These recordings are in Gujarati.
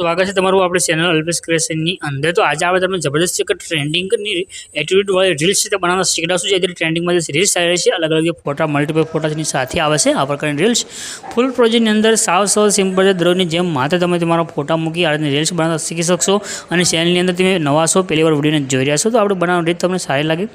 સ્વાગત છે તમારું આપણી ચેનલ અલ્પેશ ક્રિએશનની અંદર. તો આજે આપણે તમને જબરદસ્ત એક ટ્રેન્ડિંગની એટીટ્યુડ વાળી રીલ્સ છે તે બનાવવા શીખડાશું જે ટ્રેન્ડિંગમાં જે રીલ્સ આવી છે અલગ અલગ ફોટા મલ્ટીપલ ફોટાની સાથે આવે છે, આ પ્રકારની રીલ્સ ફૂલ પ્રોજેક્ટની અંદર સાવ સાવ સિમ્પલ છે. જેમ માત્ર તમે તમારા ફોટા મૂકી આ રીતની રીલ્સ બનાવતા શીખી શકશો અને ચેનલની અંદર તમે નવા છો, પહેલી વાર વિડીયોને જોઈ રહ્યા છો, તો આપણે બનાવવાની રીત તમને સારી લાગે.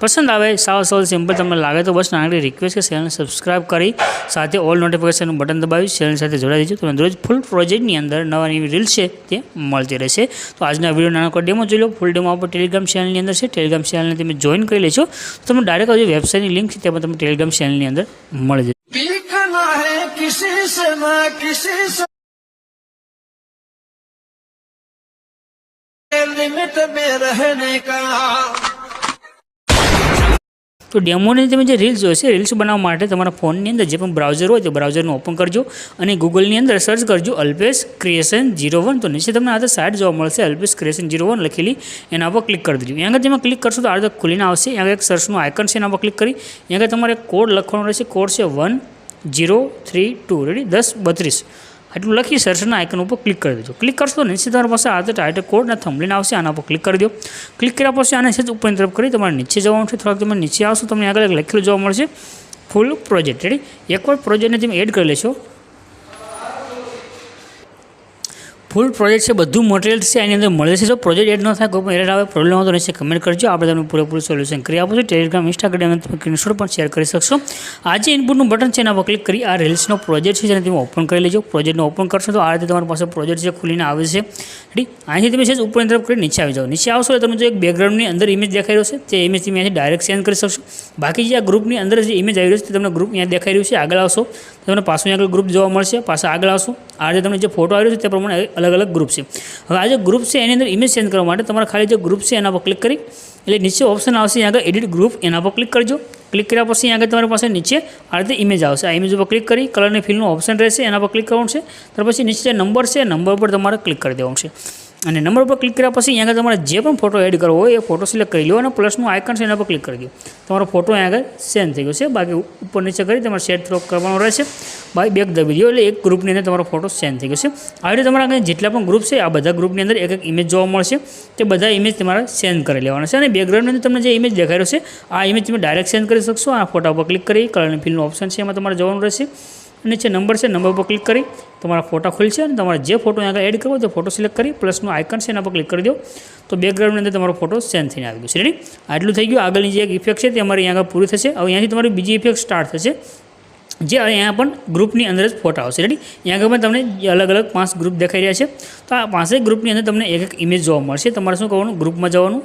પસંદ આવે, સાવ સાવ સિમ્પલ તમને લાગે તો બસ નાની રિક્વેસ્ટ કે ચેનલને સબસ્ક્રાઈબ કરી, સાથે ઓલ નોટિફિકેશનનું બટન દબાવી ચેનલ સાથે જોડાઈ દેજો. તમે રોજ ફૂલ પ્રોજેક્ટની અંદર નવા નવી રીલ્સ છે તે મળતી રહેશે તો આજના વિડીયો નાનો ડેમો જોઈ લો ફૂલ ડેમો આપણે ટેલિગ્રામ ચેનલની અંદર છે ટેલિગ્રામ ચેનલને તમે જોઈન કરી લેશો તો તમે ડાયરેક્ટ જે વેબસાઇટની લિંક છે તેમાં તમે ટેલિગ્રામ ચેનલની અંદર મળી જશે देखना है किसी से ना किसी से लिमिट में रहने का તો ડેમોની તમે જે રીલ્સ જોશે રીલ્સ બનાવવા માટે તમારા ફોનની અંદર જે પણ બ્રાઉઝર હોય તે બ્રાઉઝરને ઓપન કરજો અને ગૂગલની અંદર સર્ચ કરજો અલ્પેશ ક્રિએશન જીરો વન તો નીચે તમને આ સાઇટ જોવા મળશે, અલ્પેશ ક્રિએશન જીરો વન લખેલી, એના પર ક્લિક કરી દેજો. આગળ જેમાં ક્લિક કરશો તો આ રીતે ખુલીને આવશે. આગળ એક સર્ચનું આઇકન છે, એના પર ક્લિક કરી. આગળ તમારે કોડ લખવાનો રહેશે. કોડ છે one zero three two ready દસ બત્રીસ. આટલું લખી સર્ચના આઇકન ઉપર ક્લિક કરી દેજો. ક્લિક કરશો તો સીધા પાસે આ ટાઇટલ કોડના થંબલીન આવશે, આના પર ક્લિક કરી દો. ક્લિક કર્યા પછી આને છે ઉપરની તરફ કરી તમારે નીચે જવાનું છે. થોડાક તમે નીચે આવશો, તમને આગળ લખેલું જોવા મળશે. ફૂલ પ્રોજેક્ટ રેડી એકવાર પ્રોજેક્ટને તમે એડ કરી લેશો. ફૂલ પ્રોજેક્ટ છે, બધું મટીરિયલ છે, એની અંદર મળે છે. જો પ્રોજેક્ટ એડ ન થાય, કોઈ પણ એરર આવે પ્રોબ્લેમ હોય તો નીચે કમેન્ટ કરજો. આપણે તમને પૂરેપૂરું સોલ્યુશન કરી આપું છું. ટેલિગ્રામ ઇન્સ્ટાગ્રામ તમે સ્ક્રીનશોટ પણ શેર કરી શકશો. આ જે ઇનપુટનું બટન છે, એના પર ક્લિક કરી આ રીલ્સનો પ્રોજેક્ટ છે, જેને તમે ઓપન કરી લેજો. પ્રોજેક્ટને ઓપન કરશો તો આ રીતે તમારી પાસે પ્રોજેક્ટ છે, ખુલીને આવે છે. રેડી અહીંથી તમે છે ઉપરની તરફ કરી નીચે આવી જાઓ. નીચે આવશો તમે જો એક બેકગ્રાઉન્ડની અંદર ઇમેજ દેખાઈ રહ્યો છે, તે ઇમેજ તમે અહીંથી ડાયરેક્ટ સેન્ડ કરી શકશો. બાકી જે આ ગ્રુપની અંદર જે ઇમેજ આવી રહ્યો છે, તે તમને ગ્રુપ અહીંયા દેખાઈ રહ્યું છે. આગળ આવશો. તમને પાછું આગળ ગ્રુપ જોવા મળશે. પાછા આગળ આવશો. આ જે તમને જે ફોટો આવ્યો છે તે પ્રમાણે અલગ અલગ ગ્રુપ છે. હવે આ જે ગ્રુપ છે એની અંદર ઇમેજ સેન્ડ કરવા માટે તમારે ખાલી જે ગ્રુપ છે એના પર ક્લિક કરી, એટલે નીચે ઓપ્શન આવશે અહીંયા આગળ એડિટ ગ્રુપ એના પર ક્લિક કરજો. ક્લિક કર્યા પછી અહીંયા આગળ તમારી પાસે નીચે આ રીતે ઇમેજ આવશે. આ ઇમેજ ઉપર ક્લિક કરી કલરની ફિલનું ઓપ્શન રહેશે, એના પર ક્લિક કરવાનું છે. ત્યાર પછી નીચે જે નંબર છે નંબર પર તમારે ક્લિક કરી દેવાનું છે. અને નંબર પર ક્લિક કર્યા પછી અહીંયા આગળ તમારે જે પણ ફોટો એડ કરવો હોય એ ફોટો સિલેક્ટ કરી લો અને પ્લસનું આઇકન છે એના પર ક્લિક કરી દો તમારો ફોટો અહીંયા આગળ સેન્ડ થઈ ગયો છે. બાકી ઉપર નીચે કરી તમારે સેટ થ્રો કરવાનો રહેશે. બાકી બેક દબી દો એટલે એક ગ્રુપની અંદર તમારો ફોટો સેન્ડ થઈ ગયો છે. આવી રીતે તમારા આગળ જેટલા પણ ગ્રુપ છે, આ બધા ગ્રુપની અંદર એક એક ઇમેજ જોવા મળશે. તે બધા ઇમેજ તમારે સેન્ડ કરી લેવાના છે. અને બેકગ્રાઉન્ડની અંદર તમને જે ઇમેજ દેખાઈ રહ્યો છે, આ ઇમેજ તમે ડાયરેક્ટ સેન્ડ કરી શકશો. આ ફોટા પર ક્લિક કરી કલરની ફિલ્મનું ઓપ્શન છે એમાં તમારે જવાનું રહેશે. નીચે નંબર છે નંબર પર ક્લિક કરી તમારા ફોટા ખુલશે અને તમારે જે ફોટો આગળ એડ કરવો તે ફોટો સિલેક્ટ કરી પ્લસનું આઇકન છે એના પર ક્લિક કરી દો. તો બેકગ્રાઉન્ડની અંદર તમારો ફોટો સેન્ડ થઈને આવી ગયો છે. રેડી આટલું થઈ ગયું. આગળની જે એક ઇફેક્ટ છે તે અમારી અહીંયા આગળ પૂરી થશે. હવે અહીંયાથી તમારી બીજી ઇફેક્ટ સ્ટાર્ટ થશે. જે અહીંયા પણ ગ્રુપની અંદર જ ફોટા આવશે. રેડી અહીંયા આગળ તમને અલગ અલગ પાંચ ગ્રુપ દેખાઈ રહ્યા છે. તો આ પાંચેય ગ્રુપની અંદર તમને એક એક ઇમેજ જોવા મળશે. તમારે શું કરવાનું? ગ્રુપમાં જવાનું.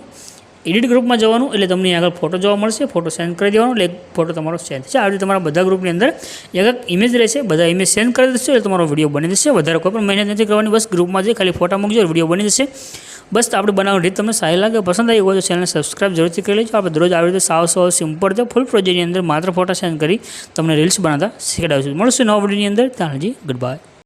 એડિટ ગ્રુપમાં જવાનું એટલે તમને આગળ ફોટો જોવા મળશે ફોટો સેન્ડ કરી દેવાનો એટલે ફોટો તમારો સેન્ડ થશે. આવી રીતે તમારા બધા ગ્રુપની અંદર એક ઇમેજ રહેશે, બધા ઇમેજ સેન્ડ કરી દેશો એટલે તમારો વીડિયો બની જશે. વધારે કોઈ પણ મહેનત નથી કરવાની, બસ ગ્રુપમાં જઈ ખાલી ફોટા મૂકજો વીડિયો બની જશે. બસ આપણે બનાવવાની રીત તમને સારી લાગે, પસંદ આવી હોય તો ચેનલને સબસ્ક્રાઇબ જરૂરથી કરી લેજો. આપણે દરરોજ આવી રીતે સાવ સાવ સિમ્પલ છે ફૂલ પ્રોજેક્ટની અંદર માત્ર ફોટા સેન્ડ કરી તમને રીલ્સ બનાવતા શીખડાવીશું. મળશે નવા વિડીયોની અંદર. ત્યાં હજી ગુડ બાય